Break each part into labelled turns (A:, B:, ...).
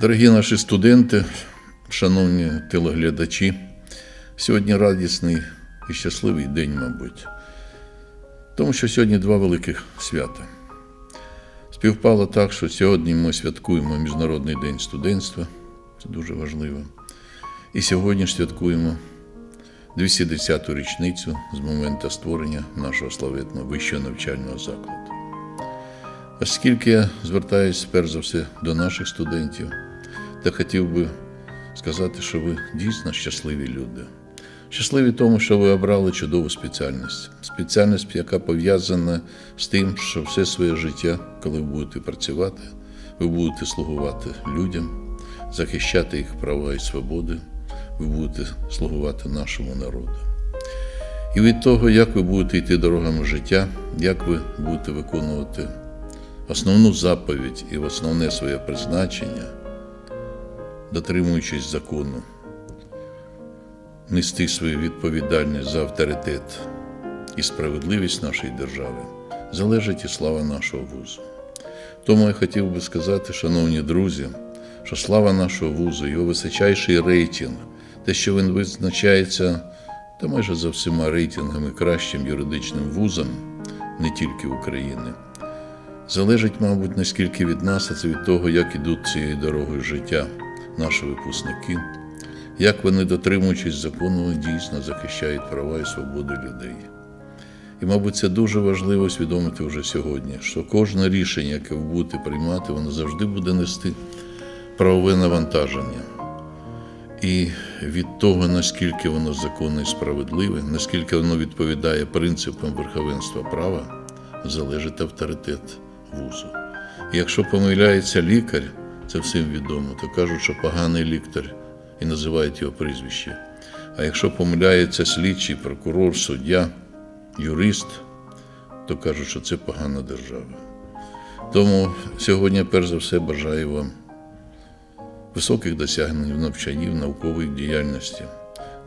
A: Дорогі наші студенти, шановні телеглядачі, сьогодні радісний і щасливий день, мабуть, тому що сьогодні два великих свята. Співпало так, що сьогодні ми святкуємо Міжнародний день студентства, це дуже важливо. І сьогодні святкуємо 210-ту річницю з моменту створення нашого славетного вищого навчального закладу. Оскільки я звертаюся перш за все до наших студентів, та хотів би сказати, що ви дійсно щасливі люди. Щасливі тому, що ви обрали чудову спеціальність. Спеціальність, яка пов'язана з тим, що все своє життя, коли ви будете працювати, ви будете слугувати людям, захищати їх права і свободи, ви будете слугувати нашому народу. І від того, як ви будете йти дорогами життя, як ви будете виконувати основну заповідь і основне своє призначення, дотримуючись закону, нести свою відповідальність за авторитет і справедливість нашої держави, залежить і слава нашого вузу. Тому я хотів би сказати, шановні друзі, що слава нашого вузу, його височайший рейтинг, те, що він визначається та майже за всіма рейтингами кращим юридичним вузом, не тільки України, залежить, мабуть, не скільки від нас, а це від того, як ідуть цією дорогою життя наші випускники, як вони, дотримуючись закону, дійсно захищають права і свободи людей. І, мабуть, це дуже важливо усвідомити вже сьогодні, що кожне рішення, яке будете приймати, воно завжди буде нести правове навантаження. І від того, наскільки воно законне і справедливе, наскільки воно відповідає принципам верховенства права, залежить авторитет вузу. І якщо помиляється лікар, це всім відомо, то кажуть, що поганий лікар і називають його прізвище. А якщо помиляється слідчий, прокурор, суддя, юрист, то кажуть, що це погана держава. Тому сьогодні, перш за все, бажаю вам високих досягнень в науковій діяльності.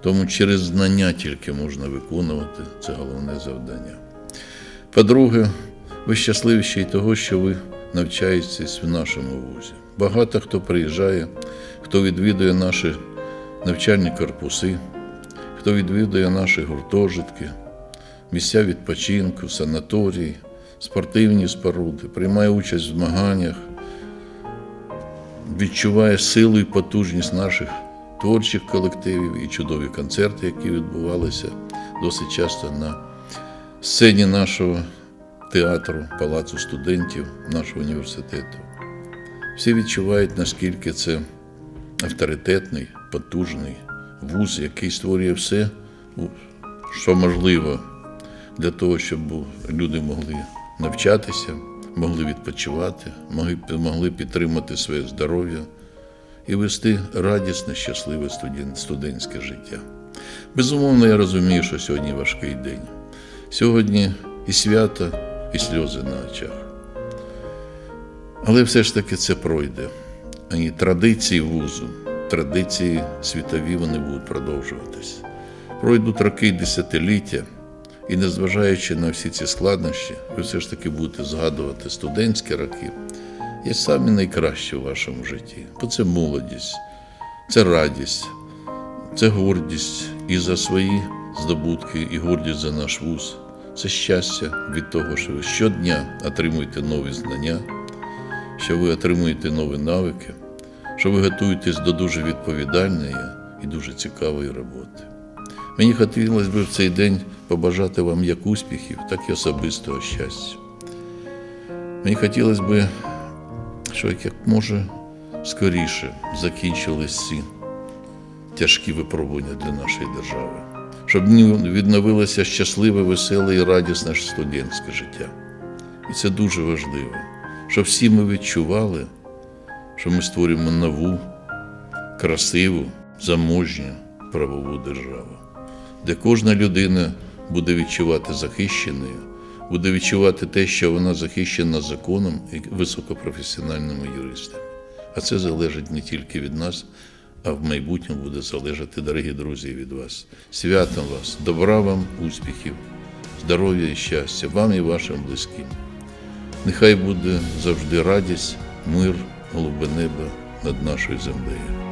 A: Тому через знання тільки можна виконувати це головне завдання. По-друге, ви щасливі ще й того, що ви навчаєтесь в нашому вузі. Багато хто приїжджає, хто відвідує наші навчальні корпуси, хто відвідує наші гуртожитки, місця відпочинку, санаторії, спортивні споруди, приймає участь в змаганнях, відчуває силу і потужність наших творчих колективів і чудові концерти, які відбувалися досить часто на сцені нашого театру, палацу студентів нашого університету. Всі відчувають, наскільки це авторитетний, потужний вуз, який створює все, що можливо для того, щоб люди могли навчатися, могли відпочивати, могли підтримати своє здоров'я і вести радісне, щасливе студентське життя. Безумовно, я розумію, що сьогодні важкий день. Сьогодні і свято, і сльози на очах. Але все ж таки це пройде. І традиції вузу, традиції світові вони будуть продовжуватись. Пройдуть роки і десятиліття, і незважаючи на всі ці складнощі, ви все ж таки будете згадувати студентські роки, є самі найкращі в вашому житті. Бо це молодість, це радість, це гордість і за свої здобутки, і гордість за наш вуз. Це щастя від того, що ви щодня отримуєте нові знання що ви отримуєте нові навики, що ви готуєтесь до дуже відповідальної і дуже цікавої роботи. Мені хотілося б в цей день побажати вам як успіхів, так і особистого щастя. Мені хотілося б, щоб як може скоріше закінчились ці тяжкі випробування для нашої держави, щоб відновилося щасливе, веселе і радісне студентське життя. І це дуже важливо щоб всі ми відчували, що ми створюємо нову, красиву, заможню правову державу, де кожна людина буде відчувати захищеною, буде відчувати те, що вона захищена законом і високопрофесіональними юристами. А це залежить не тільки від нас, а в майбутньому буде залежати, дорогі друзі, від вас. Святом вас, добра вам, успіхів, здоров'я і щастя, вам і вашим близьким. Нехай буде завжди радість, мир, голубе небо над нашою землею.